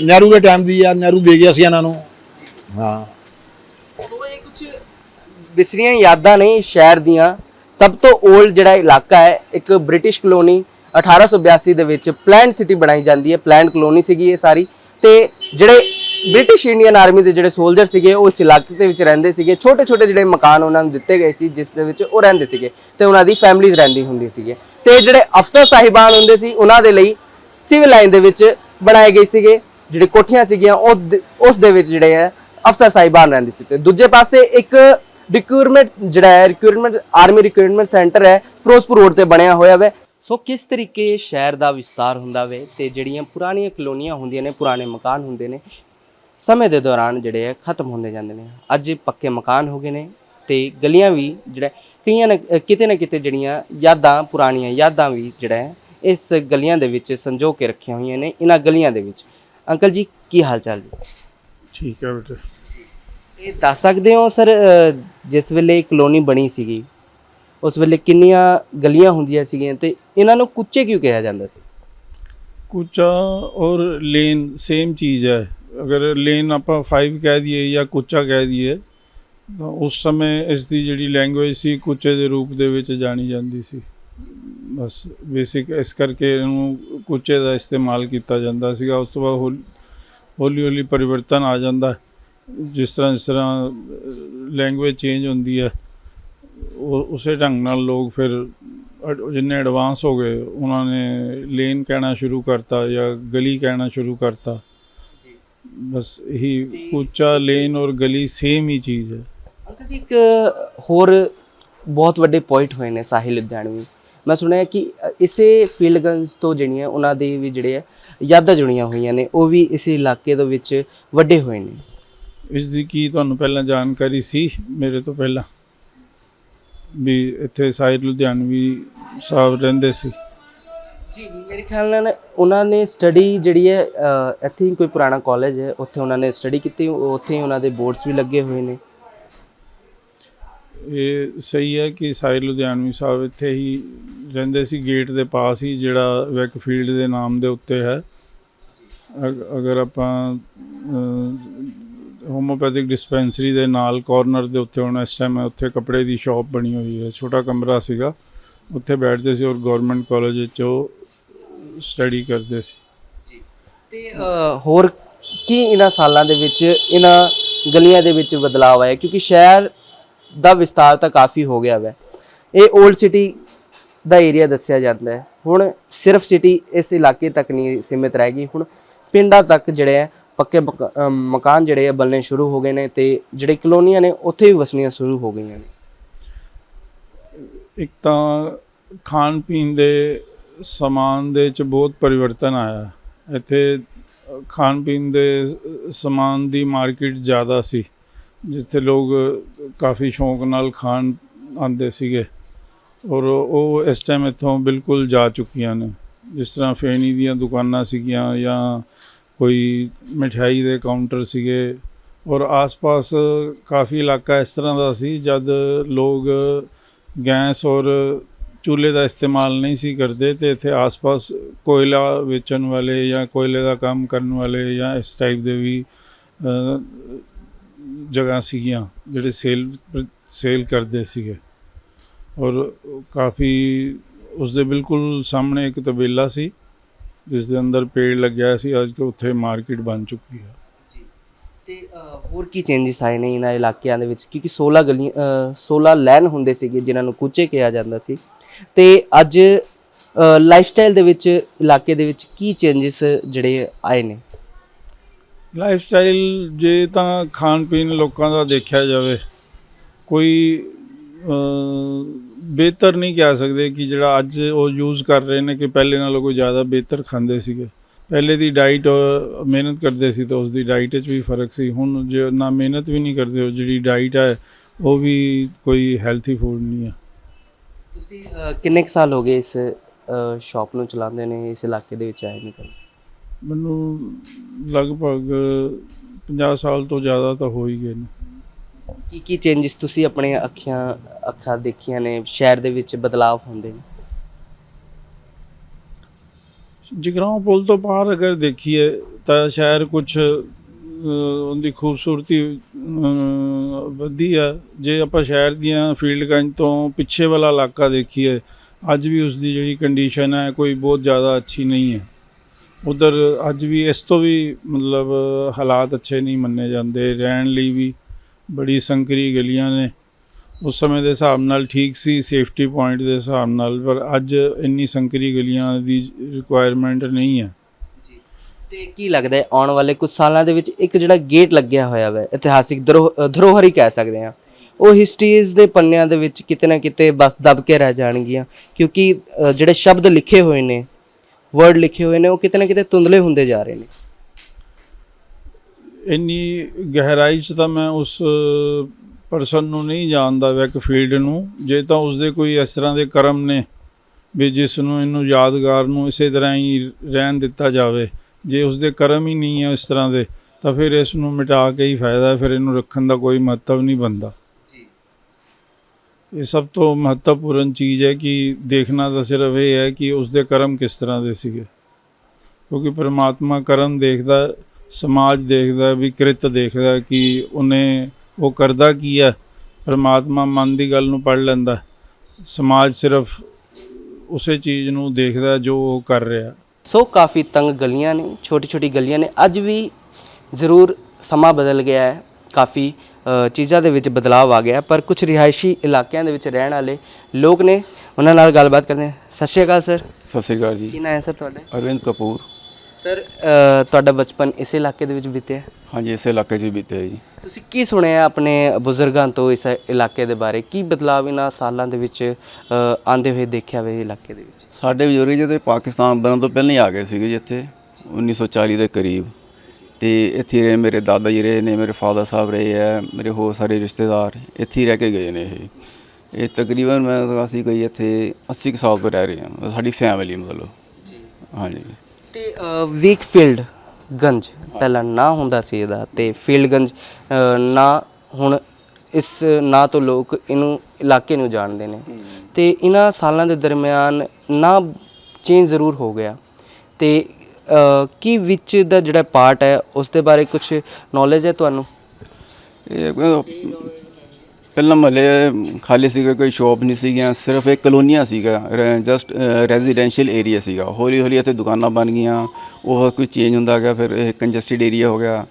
ਨਹਿਰੂ ਦੇ ਟਾਈਮ ਦੀ ਆ ਨਹਿਰੂ ਦੇ ਗਿਆ ਸੀ ਇਹਨਾਂ ਨੂੰ। ਹਾਂ। ਸੋ ਇਹ ਕੁਝ ਵਿਸਰੀਆਂ ਯਾਦਾਂ ਨੇ ਇਸ ਸ਼ਹਿਰ ਦੀਆਂ। ਸਭ ਤੋਂ 올ਡ ਜਿਹੜਾ ਇਲਾਕਾ ਹੈ ਇੱਕ ਬ੍ਰਿਟਿਸ਼ ਕਲੋਨੀ 1882 ਦੇ ਵਿੱਚ ਪਲਾਨਡ ਸਿਟੀ ਬਣਾਈ ਜਾਂਦੀ ਹੈ। ਪਲਾਨਡ ਕਲੋਨੀ ਸੀਗੀ ਇਹ ਸਾਰੀ। ਤੇ ਜਿਹੜੇ ਬ੍ਰਿਟਿਸ਼ ਇੰਡੀਅਨ ਆਰਮੀ ਦੇ ਜਿਹੜੇ ਸੋਲਜਰ ਸੀਗੇ, ਉਹ ਇਸ ਇਲਾਕੇ ਦੇ ਵਿੱਚ ਰਹਿੰਦੇ ਸੀਗੇ। ਛੋਟੇ ਛੋਟੇ ਜਿਹੜੇ ਮਕਾਨ ਉਹਨਾਂ ਨੂੰ ਦਿੱਤੇ ਗਏ ਸੀ, ਜਿਸ ਦੇ ਵਿੱਚ ਉਹ ਰਹਿੰਦੇ ਸੀਗੇ ਤੇ ਉਹਨਾਂ ਦੀ ਫੈਮਿਲੀਜ਼ ਰਹਿੰਦੀ ਹੁੰਦੀ ਸੀਗੇ। ਤੇ ਜਿਹੜੇ ਅਫਸਰ ਸਾਹਿਬਾਨ ਹੁੰਦੇ ਸੀ, ਉਹਨਾਂ ਦੇ ਲਈ ਸਿਵਲ ਲਾਈਨ ਦੇ ਵਿੱਚ ਬਣਾਏ ਗਏ ਸੀਗੇ। ਜਿਹੜੇ ਕੋਠੀਆਂ ਸੀਗੀਆਂ, ਉਹ ਉਸ ਦੇ ਵਿੱਚ ਜਿਹੜੇ ਹੈ, ਅਫਸਰ ਸਾਹਿਬਾਨ ਰਹਿੰਦੇ ਸੀ। ਤੇ ਦੂਜੇ ਪਾਸੇ ਇੱਕ ਰਿਕਰੂਟਮੈਂਟ ਜਿਹੜਾ ਹੈ ਰਿਕਰੂਟਮੈਂਟ ਆਰਮੀ ਰਿਕਰੂਟਮੈਂਟ ਸੈਂਟਰ ਹੈ, ਫਿਰੋਜ਼ਪੁਰ ਰੋਡ ਤੇ ਬਣਿਆ ਹੋਇਆ ਹੈ ਸੋ ਕਿਸ ਤਰੀਕੇ ਸ਼ਹਿਰ ਦਾ ਵਿਸਤਾਰ ਹੁੰਦਾ ਵੇ? ਤੇ ਜਿਹੜੀਆਂ ਪੁਰਾਣੀਆਂ ਕਲੋਨੀਆਂ ਹੁੰਦੀਆਂ ਨੇ, ਪੁਰਾਣੇ ਮਕਾਨ ਹੁੰਦੇ ਨੇ ਸਮੇਂ ਦੇ ਦੌਰਾਨ ਜਿਹੜੇ ਹੈ ਖਤਮ ਹੁੰਦੇ ਜਾਂਦੇ ਨੇ। ਅੱਜ ਪੱਕੇ ਮਕਾਨ ਹੋ ਗਏ ਨੇ ਤੇ ਗਲੀਆਂ ਵੀ ਜਿਹੜਾ ਕਈਆਂ ਨਾ ਕਿਤੇ ਨਾ ਕਿਤੇ ਜਿਹੜੀਆਂ ਯਾਦਾਂ ਪੁਰਾਣੀਆਂ ਯਾਦਾਂ ਵੀ ਜਿਹੜਾ ਇਸ ਗਲੀਆਂ ਦੇ ਵਿੱਚ ਸੰਜੋ ਕੇ ਰੱਖੀਆਂ ਹੋਈਆਂ ਨੇ ਇਹਨਾਂ ਗਲੀਆਂ ਦੇ ਵਿੱਚ। ਅੰਕਲ ਜੀ ਕੀ ਹਾਲ ਚਾਲ ਜੀ? ਠੀਕ ਹੈ ਬੇਟੇ। ਇਹ ਦੱਸ ਸਕਦੇ ਹੋ ਸਰ ਜਿਸ ਵੇਲੇ ਕਲੋਨੀ ਬਣੀ ਸੀਗੀ ਉਸ ਵੇਲੇ ਕਿੰਨੀਆਂ ਗਲੀਆਂ ਹੁੰਦੀਆਂ ਸੀਗੀਆਂ ਤੇ ਇਹਨਾਂ ਨੂੰ ਕੁੱਚੇ ਕਿਉਂ ਕਿਹਾ ਜਾਂਦਾ ਸੀ? ਕੁਚਾ ਔਰ ਲੇਨ ਸੇਮ ਚੀਜ਼ ਹੈ। ਅਗਰ ਲੇਨ ਆਪਾਂ 5 ਕਹਿ ਦਈਏ ਜਾਂ ਕੁਚਾ ਕਹਿ ਦਈਏ, ਤਾਂ ਉਸ ਸਮੇਂ ਇਸ ਦੀ ਜਿਹੜੀ ਲੈਂਗੁਏਜ ਸੀ, ਕੁਚੇ ਦੇ ਰੂਪ ਦੇ ਵਿੱਚ ਜਾਣੀ ਜਾਂਦੀ ਸੀ। ਬਸ ਬੇਸਿਕ ਇਸ ਕਰਕੇ ਇਹਨੂੰ ਕੁਚੇ ਦਾ ਇਸਤੇਮਾਲ ਕੀਤਾ ਜਾਂਦਾ ਸੀਗਾ। ਉਸ ਤੋਂ ਬਾਅਦ ਹੌਲੀ- ਹੌਲੀ ਹੌਲੀ ਪਰਿਵਰਤਨ ਆ ਜਾਂਦਾ। ਜਿਸ ਤਰ੍ਹਾਂ ਜਿਸ ਤਰ੍ਹਾਂ ਲੈਂਗੁਏਜ ਚੇਂਜ ਹੁੰਦੀ ਹੈ, ਉਹ, ਉਸੇ ਢੰਗ ਨਾਲ ਲੋਕ ਫਿਰ ਜਿੰਨੇ ਐਡਵਾਂਸ ਹੋ ਗਏ, ਉਹਨਾਂ ਨੇ ਲੇਨ ਕਹਿਣਾ ਸ਼ੁਰੂ ਕਰਤਾ ਜਾਂ ਗਲੀ ਕਹਿਣਾ ਸ਼ੁਰੂ ਕਰਤਾ। ਬਸ ਇਹੀ ਕੁਚਾ ਲੇਨ ਔਰ ਗਲੀ ਸੇਮ ਹੀ ਚੀਜ਼ ਹੈ। ਅੰਕਲ ਜੀ ਇੱਕ ਹੋਰ ਬਹੁਤ ਵੱਡੇ ਪੁਆਇੰਟ ਹੋਏ ਨੇ ਸਾਹਿਲ ਲੁਧਿਆਣਵੀ ਮੈਂ ਸੁਣਿਆ ਕਿ ਇਸੇ ਫੀਲਡਗੰਜ ਤੋਂ ਜਿਹੜੀਆਂ ਉਹਨਾਂ ਦੇ ਵੀ ਜਿਹੜੇ ਆ ਯਾਦਾਂ ਜੁੜੀਆਂ ਹੋਈਆਂ ਨੇ ਉਹ ਵੀ ਇਸੇ ਇਲਾਕੇ ਦੇ ਵਿੱਚ ਵੱਡੇ ਹੋਏ ਨੇ। ਇਸ ਦੀ ਕੀ ਤੁਹਾਨੂੰ ਪਹਿਲਾਂ ਜਾਣਕਾਰੀ ਸੀ? ਮੇਰੇ ਤੋਂ ਪਹਿਲਾਂ ਵੀ ਇੱਥੇ ਸਾਹਿਲ ਲੁਧਿਆਣਵੀ ਸਾਹਿਬ ਰਹਿੰਦੇ ਸੀ। ਜੀ, ਮੇਰੇ ਖਿਆਲ ਨਾਲ ਉਹਨਾਂ ਨੇ ਸਟੱਡੀ ਜਿਹੜੀ ਹੈ ਇੱਥੇ ਹੀ ਕੋਈ ਪੁਰਾਣਾ ਕਾਲਜ ਹੈ, ਉੱਥੇ ਉਹਨਾਂ ਨੇ ਸਟੱਡੀ ਕੀਤੀ ਉੱਥੇ ਹੀ ਉਹਨਾਂ ਦੇ ਬੋਰਡਸ ਵੀ ਲੱਗੇ ਹੋਏ ਨੇ। ਇਹ ਸਹੀ ਹੈ ਕਿ ਸਾਹਿਲ ਲੁਧਿਆਣਵੀ ਸਾਹਿਬ ਇੱਥੇ ਹੀ ਰਹਿੰਦੇ ਸੀ ਗੇਟ ਦੇ ਪਾਸ ਹੀ ਜਿਹੜਾ ਵੈਕਫੀਲਡ ਦੇ ਨਾਮ ਦੇ ਉੱਤੇ ਹੈ। ਅਗਰ ਆਪਾਂ ਹੋਮੋਪੈਥਿਕ ਡਿਸਪੈਂਸਰੀ ਦੇ ਨਾਲ ਕਾਰਨਰ ਦੇ ਉੱਤੇ ਹੁਣ ਇਸ ਟਾਈਮ ਉੱਥੇ ਕੱਪੜੇ ਦੀ ਸ਼ਾਪ ਬਣੀ ਹੋਈ ਹੈ। ਛੋਟਾ ਕਮਰਾ ਸੀਗਾ, ਉੱਥੇ ਬੈਠਦੇ ਸੀ ਔਰ ਗਵਰਨਮੈਂਟ ਕਾਲਜ ਵਿੱਚ ਉਹ ਸਟੱਡੀ ਕਰਦੇ ਸੀ। ਤੇ ਅ, ਹੋਰ ਕੀ ਇਹਨਾਂ ਸਾਲਾਂ ਦੇ ਵਿੱਚ ਇਹਨਾਂ ਗਲੀਆਂ ਦੇ ਵਿੱਚ ਬਦਲਾਅ ਆਇਆ? ਕਿਉਂਕਿ ਸ਼ਹਿਰ ਦਾ ਵਿਸਤਾਰ ਤਾਂ ਕਾਫੀ ਹੋ ਗਿਆ ਵੈ। ਇਹ 올ਡ ਸਿਟੀ ਦਾ ਏਰੀਆ ਦੱਸਿਆ ਜਾਂਦਾ ਹੈ। ਹੁਣ ਸਿਰਫ ਸਿਟੀ ਇਸ ਇਲਾਕੇ ਤੱਕ ਨਹੀਂ ਸੀਮਿਤ ਰਹਿ ਗਈ। ਹੁਣ ਪਿੰਡਾਂ ਤੱਕ ਜਿਹੜੇ ਹੈ ਪੱਕੇ ਮਕਾ- ਅ, ਮਕਾਨ ਜਿਹੜੇ ਆ ਬਣਨੇ ਸ਼ੁਰੂ ਹੋ ਗਏ ਨੇ ਤੇ ਜਿਹੜੇ ਕਲੋਨੀਆਂ ਨੇ ਉੱਥੇ ਵੀ ਵਸਣੀਆਂ ਸ਼ੁਰੂ ਹੋ ਗਈਆਂ ਨੇ। ਇੱਕ ਤਾਂ ਖਾਣ ਪੀਣ ਦੇ ਸਮਾਨ ਦੇ ਵਿੱਚ ਬਹੁਤ ਪਰਿਵਰਤਨ ਆਇਆ ਇੱਥੇ ਖਾਣ ਪੀਣ ਦੇ ਸਮਾਨ ਦੀ ਮਾਰਕੀਟ ਜ਼ਿਆਦਾ ਸੀ, ਜਿੱਥੇ ਲੋਕ ਕਾਫੀ ਸ਼ੌਂਕ ਨਾਲ ਖਾਣ ਆਉਂਦੇ ਸੀਗੇ। ਔਰ ਉਹ ਇਸ ਟਾਈਮ ਇੱਥੋਂ ਬਿਲਕੁਲ ਜਾ ਚੁੱਕੀਆਂ ਨੇ। ਜਿਸ ਤਰ੍ਹਾਂ ਫੇਣੀ ਦੀਆਂ ਦੁਕਾਨਾਂ ਸੀਗੀਆਂ ਜਾਂ ਕੋਈ ਮਠਿਆਈ ਦੇ ਕਾਊਂਟਰ ਸੀਗੇ। ਔਰ ਆਸ-ਪਾਸ ਕਾਫੀ ਇਲਾਕਾ ਇਸ ਤਰ੍ਹਾਂ ਦਾ ਸੀ, ਜਦ ਲੋਕ ਗੈਸ ਔਰ ਚੁੱਲ੍ਹੇ ਦਾ ਇਸਤੇਮਾਲ ਨਹੀਂ ਸੀ ਕਰਦੇ ਤੇ ਇੱਥੇ ਆਸ-ਪਾਸ ਕੋਇਲਾ ਵੇਚਣ ਵਾਲੇ ਜਾਂ ਕੋਇਲੇ ਦਾ ਕੰਮ ਕਰਨ ਵਾਲੇ ਜਾਂ ਇਸ ਟਾਈਪ ਦੇ ਵੀ ਜਗ੍ਹਾ ਸੀਗੀਆਂ ਜਿਹੜੇ ਸੇਲ ਸੇਲ ਕਰਦੇ ਸੀਗੇ। ਔਰ ਕਾਫੀ ਉਸ ਦੇ ਬਿਲਕੁਲ ਸਾਹਮਣੇ ਇੱਕ ਤਬੇਲਾ ਸੀ ਜਿਸ ਦੇ ਅੰਦਰ ਪੇੜ ਲੱਗਿਆ ਸੀ ਅੱਜ ਕਿ ਉੱਥੇ ਮਾਰਕੀਟ ਬਣ ਚੁੱਕੀ ਹੈ ਤੇ ਹੋਰ ਕੀ ਚੇਂਜਸ ਆਏ ਨੇ ਇਹਨਾਂ ਇਲਾਕਿਆਂ ਦੇ ਵਿੱਚ? ਕਿਉਂਕਿ 16 ਗਲੀਆਂ ਅ, 16 ਲੈਨ ਹੁੰਦੇ ਸੀਗੇ ਜਿਨ੍ਹਾਂ ਨੂੰ ਕੁਚੇ ਕਿਹਾ ਜਾਂਦਾ ਸੀ। ਤੇ ਅੱਜ ਲਾਈਫਸਟਾਈਲ ਦੇ ਵਿੱਚ, ਇਲਾਕੇ ਦੇ ਵਿੱਚ ਕੀ ਚੇਂਜਸ ਜਿਹੜੇ ਆਏ ਨੇ? ਲਾਈਫ ਸਟਾਈਲ ਜੇ ਤਾਂ ਖਾਣ ਪੀਣ ਲੋਕਾਂ ਦਾ ਦੇਖਿਆ ਜਾਵੇ, ਕੋਈ ਬਿਹਤਰ ਨਹੀਂ ਕਹਿ ਸਕਦੇ ਕਿ ਜਿਹੜਾ ਅੱਜ ਉਹ ਯੂਜ਼ ਕਰ ਰਹੇ ਨੇ ਕਿ ਪਹਿਲੇ ਨਾਲੋਂ ਕੋਈ ਜ਼ਿਆਦਾ ਬਿਹਤਰ ਖਾਂਦੇ ਸੀਗੇ। ਪਹਿਲੇ ਦੀ ਡਾਈਟ ਮਿਹਨਤ ਕਰਦੇ ਸੀ ਤਾਂ ਉਸ ਦੀ ਡਾਈਟ 'ਚ ਵੀ ਫ਼ਰਕ ਸੀ। ਹੁਣ ਜੇ ਨਾ ਮਿਹਨਤ ਵੀ ਨਹੀਂ ਕਰਦੇ, ਉਹ ਜਿਹੜੀ ਡਾਈਟ ਹੈ, ਉਹ ਵੀ ਕੋਈ ਹੈਲਥੀ ਫੂਡ ਨਹੀਂ ਹੈ। ਤੁਸੀਂ ਕਿੰਨੇ ਕੁ ਸਾਲ ਹੋ ਗਏ ਇਸ ਸ਼ਾਪ ਨੂੰ ਚਲਾਉਂਦੇ ਨੇ ਇਸ ਇਲਾਕੇ ਦੇ ਵਿੱਚ ਆਏ ਨੇ ਤਾਂ ਮੈਨੂੰ ਲਗਭਗ 50 ਸਾਲ ਤੋਂ ਜ਼ਿਆਦਾ ਤਾਂ ਹੋ ਹੀ ਗਏ ਨੇ। ਕੀ ਕੀ ਚੇਂਜਸ ਤੁਸੀਂ ਆਪਣੇ ਅੱਖਾਂ ਅੱਖਾਂ ਦੇਖੀਆਂ ਨੇ? ਸ਼ਹਿਰ ਦੇ ਵਿੱਚ ਬਦਲਾਅ ਹੁੰਦੇ ਨੇ? ਜਗਰਾਉਂ ਪੁਲ ਤੋਂ ਪਾਰ ਅਗਰ ਦੇਖੀਏ ਤਾਂ ਸ਼ਹਿਰ ਕੁਝ ਉਹਦੀ ਖੂਬਸੂਰਤੀ ਅ, ਵਧੀ ਆ। ਜੇ ਆਪਾਂ ਸ਼ਹਿਰ ਦੀਆਂ ਫੀਲਡ ਗੰਜ ਤੋਂ ਪਿੱਛੇ ਵਾਲਾ ਇਲਾਕਾ ਦੇਖੀਏ ਅੱਜ ਵੀ ਉਸ ਦੀ ਜਿਹੜੀ ਕੰਡੀਸ਼ਨ ਹੈ ਕੋਈ ਬਹੁਤ ਜ਼ਿਆਦਾ ਅੱਛੀ ਨਹੀਂ ਹੈ। ਉਧਰ ਅੱਜ ਵੀ ਇਸ ਤੋਂ ਵੀ ਮਤਲਬ ਹਾਲਾਤ ਅੱਛੇ ਨਹੀਂ ਮੰਨੇ ਜਾਂਦੇ। ਰਹਿਣ ਲਈ ਵੀ ਬੜੀ ਸੰਕਰੀ ਗਲੀਆਂ ਨੇ। ਉਸ ਸਮੇਂ ਦੇ ਹਿਸਾਬ ਨਾਲ ਠੀਕ ਸੀ ਸੇਫਟੀ ਪੁਆਇੰਟ ਦੇ ਹਿਸਾਬ ਨਾਲ ਪਰ ਅੱਜ ਇੰਨੀ ਸੰਕਰੀ ਗਲੀਆਂ ਦੀ ਰਿਕੁਆਇਰਮੈਂਟ ਨਹੀਂ ਹੈ। ਤੇ ਕੀ ਲੱਗਦਾ ਹੈ ਆਉਣ ਵਾਲੇ ਕੁਝ ਸਾਲਾਂ ਦੇ ਵਿੱਚ ਇੱਕ ਜਿਹੜਾ ਗੇਟ ਲੱਗਿਆ ਹੋਇਆ ਹੈ ਇਤਿਹਾਸਿਕ ਧਰੋ- ਅ, ਧਰੋਹਰ ਹੀ ਕਹਿ ਸਕਦੇ ਹਾਂ ਉਹ ਹਿਸਟਰੀਜ਼ ਦੇ ਪੰਨਿਆਂ ਦੇ ਵਿੱਚ ਕਿਤੇ ਨਾ ਕਿਤੇ ਬਸ ਦਬ ਕੇ ਰਹਿ ਜਾਣਗੀਆਂ ਕਿਉਂਕਿ ਅ, ਜਿਹੜੇ ਸ਼ਬਦ ਲਿਖੇ ਹੋਏ ਨੇ ਵਰਡ ਲਿਖੇ ਹੋਏ ਨੇ ਉਹ ਕਿਤੇ ਨਾ ਕਿਤੇ ਧੁੰਦਲੇ ਹੁੰਦੇ ਜਾ ਰਹੇ ਨੇ। ਇੰਨੀ ਗਹਿਰਾਈ 'ਚ ਤਾਂ ਮੈਂ ਉਸ ਪਰਸਨ ਨੂੰ ਨਹੀਂ ਜਾਣਦਾ ਵਾ ਇੱਕ ਫੀਲਡ ਨੂੰ ਜੇ ਤਾਂ ਉਸਦੇ ਕੋਈ ਇਸ ਤਰ੍ਹਾਂ ਦੇ ਕਰਮ ਨੇ ਵੀ ਜਿਸ ਨੂੰ ਇਹਨੂੰ ਯਾਦਗਾਰ ਨੂੰ ਇਸੇ ਤਰ੍ਹਾਂ ਹੀ ਰਹਿਣ ਦਿੱਤਾ ਜਾਵੇ। ਜੇ ਉਸਦੇ ਕਰਮ ਹੀ ਨਹੀਂ ਹੈ ਇਸ ਤਰ੍ਹਾਂ ਦੇ ਤਾਂ ਫਿਰ ਇਸ ਨੂੰ ਮਿਟਾ ਕੇ ਹੀ ਫਾਇਦਾ ਹੈ ਫਿਰ ਇਹਨੂੰ ਰੱਖਣ ਦਾ ਕੋਈ ਮਹੱਤਵ ਨਹੀਂ ਬਣਦਾ। ਜੀ। ਇਹ ਸਭ ਤੋਂ ਮਹੱਤਵਪੂਰਨ ਚੀਜ਼ ਹੈ ਕਿ ਦੇਖਣਾ ਤਾਂ ਸਿਰਫ ਇਹ ਹੈ ਕਿ ਉਸਦੇ ਕਰਮ ਕਿਸ ਤਰ੍ਹਾਂ ਦੇ ਸੀਗੇ। ਕਿਉਂਕਿ ਪ੍ਰਮਾਤਮਾ ਕਰਮ ਦੇਖਦਾ ਸਮਾਜ ਦੇਖਦਾ ਵੀ ਕਿਰਤ ਦੇਖਦਾ ਕਿ ਉਹਨੇ ਉਹ ਕਰਦਾ ਕੀ ਹੈ। ਪ੍ਰਮਾਤਮਾ ਮਨ ਦੀ ਗੱਲ ਨੂੰ ਪੜ ਲੈਂਦਾ। ਸਮਾਜ ਸਿਰਫ ਉਸੇ ਚੀਜ਼ ਨੂੰ ਦੇਖਦਾ ਜੋ ਉਹ ਕਰ ਰਿਹਾ। ਸੋ ਕਾਫੀ ਤੰਗ ਗਲੀਆਂ ਨੇ ਛੋਟੀ ਛੋਟੀ ਗਲੀਆਂ ਨੇ। ਅੱਜ ਵੀ ਜ਼ਰੂਰ ਸਮਾਂ ਬਦਲ ਗਿਆ ਹੈ। ਕਾਫੀ ਚੀਜ਼ਾਂ ਦੇ ਵਿੱਚ ਬਦਲਾਅ ਆ ਗਿਆ ਪਰ ਕੁਝ ਰਿਹਾਇਸ਼ੀ ਇਲਾਕਿਆਂ ਦੇ ਵਿੱਚ ਰਹਿਣ ਵਾਲੇ ਲੋਕ ਨੇ ਉਹਨਾਂ ਨਾਲ ਗੱਲਬਾਤ ਕਰਦੇ ਹਾਂ। ਸਤਿ ਸ਼੍ਰੀ ਅਕਾਲ ਸਰ। ਸਤਿ ਸ੍ਰੀ ਅਕਾਲ ਜੀ। ਕੀ ਨਾਮ ਹੈ ਸਰ ਤੁਹਾਡਾ? ਅਰਵਿੰਦ ਕਪੂਰ। ਸਰ ਤੁਹਾਡਾ ਬਚਪਨ ਇਸੇ ਇਲਾਕੇ ਦੇ ਵਿੱਚ ਬੀਤਿਆ? ਹਾਂਜੀ ਇਸੇ ਇਲਾਕੇ 'ਚ ਹੀ ਬੀਤਿਆ ਜੀ। ਤੁਸੀਂ ਕੀ ਸੁਣਿਆ ਆਪਣੇ ਬਜ਼ੁਰਗਾਂ ਤੋਂ ਇਸ ਇਲਾਕੇ ਦੇ ਬਾਰੇ? ਕੀ ਬਦਲਾਅ ਇਹਨਾਂ ਸਾਲਾਂ ਦੇ ਵਿੱਚ ਅ, ਆਉਂਦੇ ਹੋਏ ਦੇਖਿਆ ਵੇ ਇਲਾਕੇ ਦੇ ਵਿੱਚ? ਸਾਡੇ ਬਜ਼ੁਰਗ ਜਿਹਦੇ ਪਾਕਿਸਤਾਨ ਬਣਨ ਤੋਂ ਪਹਿਲਾਂ ਹੀ ਆ ਗਏ ਸੀਗੇ ਜੀ ਇੱਥੇ 1940 ਦੇ ਕਰੀਬ। ਤੇ ਇੱਥੇ ਰਹੇ ਮੇਰੇ ਦਾਦਾ ਜੀ ਰਹੇ ਨੇ ਮੇਰੇ ਫਾਦਰ ਸਾਹਿਬ ਰਹੇ ਹੈ ਮੇਰੇ ਹੋਰ ਸਾਰੇ ਰਿਸ਼ਤੇਦਾਰ ਇੱਥੇ ਹੀ ਰਹਿ ਕੇ ਗਏ ਨੇ ਇਹ। ਇਹ ਤਕਰੀਬਨ ਮੈਂ ਅਸੀਂ ਕੋਈ ਇੱਥੇ 80 ਕੁ ਸਾਲ ਤੋਂ ਰਹਿ ਰਹੇ ਹਾਂ ਸਾਡੀ ਫੈਮਿਲੀ ਮਤਲਬ। ਜੀ। ਹਾਂਜੀ। ਤੇ ਵੀਕ ਫੀਲਡ ਗੰਜ ਪਹਿਲਾਂ ਨਾ ਹੁੰਦਾ ਸੀ ਇਹਦਾ ਤੇ ਫੀਲਡ ਗੰਜ ਨਾ ਹੁਣ ਇਸ ਨਾਂ ਤੋਂ ਲੋਕ ਇਹਨੂੰ ਇਲਾਕੇ ਨੂੰ ਜਾਣਦੇ ਨੇ। ਤੇ ਇਹਨਾਂ ਸਾਲਾਂ ਦੇ ਦਰਮਿਆਨ ਨਾ ਚੇਂਜ ਜ਼ਰੂਰ ਹੋ ਗਿਆ ਤੇ ਕੀ ਵਿੱਚ ਦਾ ਜਿਹੜਾ ਪਾਰਟ ਹੈ ਉਸ ਦੇ ਬਾਰੇ ਕੁਝ ਨੌਲੇਜ ਹੈ ਤੁਹਾਨੂੰ? ਇਹ ਪਹਿਲਾਂ ਮਹੱਲੇ ਖਾਲੀ ਸੀਗਾ ਕੋਈ ਸ਼ਾਪ ਨਹੀਂ ਸੀਗੀਆਂ ਸਿਰਫ ਇੱਕ ਕਲੋਨੀਆਂ ਸੀਗਾ ਜਸਟ ਰੈਜ਼ੀਡੈਂਸ਼ੀਅਲ ਏਰੀਆ ਸੀਗਾ। ਹੌਲੀ ਹੌਲੀ ਇੱਥੇ ਦੁਕਾਨਾਂ ਬਣ ਗਈਆਂ ਉਹ ਕੋਈ ਚੇਂਜ ਹੁੰਦਾ ਗਿਆ ਫਿਰ ਇਹ ਕੰਜਸਟਡ ਏਰੀਆ ਹੋ ਗਿਆ।